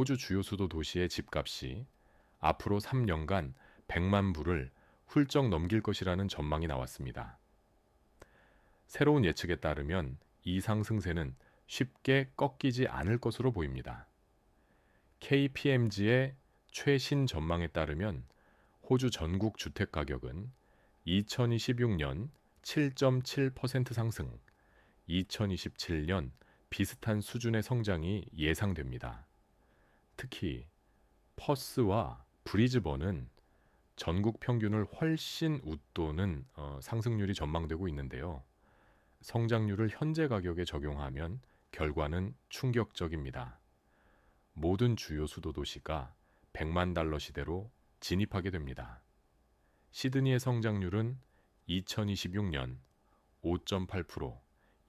호주 주요 수도 도시의 집값이 앞으로 3년간 100만 불을 훌쩍 넘길 것이라는 전망이 나왔습니다. 새로운 예측에 따르면 이 상승세는 쉽게 꺾이지 않을 것으로 보입니다. KPMG의 최신 전망에 따르면 호주 전국 주택 가격은 2026년 7.7% 상승, 2027년 비슷한 수준의 성장이 예상됩니다. 특히 퍼스와 브리즈번은 전국 평균을 훨씬 웃도는 어, 상승률이 전망되고 있는데요. 성장률을 현재 가격에 적용하면 결과는 충격적입니다. 모든 주요 수도 도시가 100만 달러 시대로 진입하게 됩니다. 시드니의 성장률은 2026년 5.8%,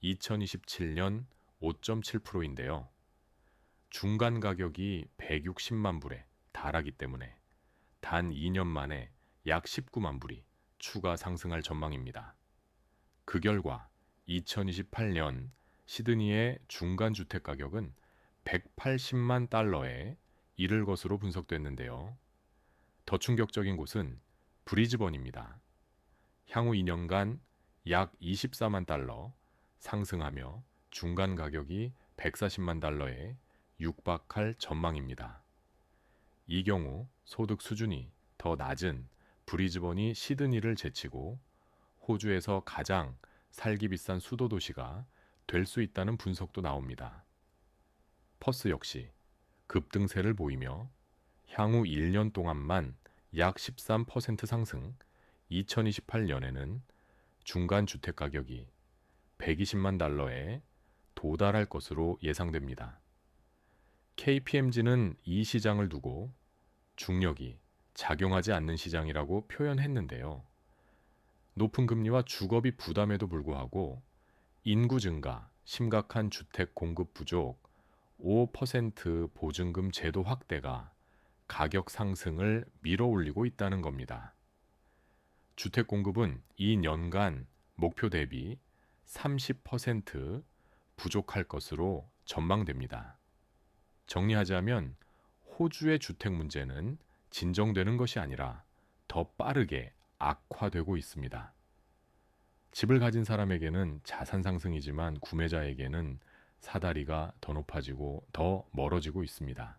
2027년 5.7%인데요. 중간 가격이 160만 불에 달하기 때문에 단 2년 만에 약 19만 불이 추가 상승할 전망입니다. 그 결과 2028년 시드니의 중간 주택 가격은 180만 달러에 이를 것으로 분석됐는데요. 더 충격적인 곳은 브리즈번입니다. 향후 2년간 약 24만 달러 상승하며 중간 가격이 140만 달러에 육박할 전망입니다. 이 경우 소득 수준이 더 낮은 브리즈번이 시드니를 제치고 호주에서 가장 살기 비싼 수도 도시가 될 수 있다는 분석도 나옵니다. 퍼스 역시 급등세를 보이며 향후 1년 동안만 약 13% 상승, 2028년에는 중간 주택 가격이 120만 달러에 도달할 것으로 예상됩니다. KPMG는 이 시장을 두고 중력이 작용하지 않는 시장이라고 표현했는데요. 높은 금리와 주거비 부담에도 불구하고 인구 증가, 심각한 주택 공급 부족, 5% 보증금 제도 확대가 가격 상승을 밀어 올리고 있다는 겁니다. 주택 공급은 2년간 목표 대비 30% 부족할 것으로 전망됩니다. 정리하자면 호주의 주택 문제는 진정되는 것이 아니라 더 빠르게 악화되고 있습니다. 집을 가진 사람에게는 자산 상승이지만 구매자에게는 사다리가 더 높아지고 더 멀어지고 있습니다.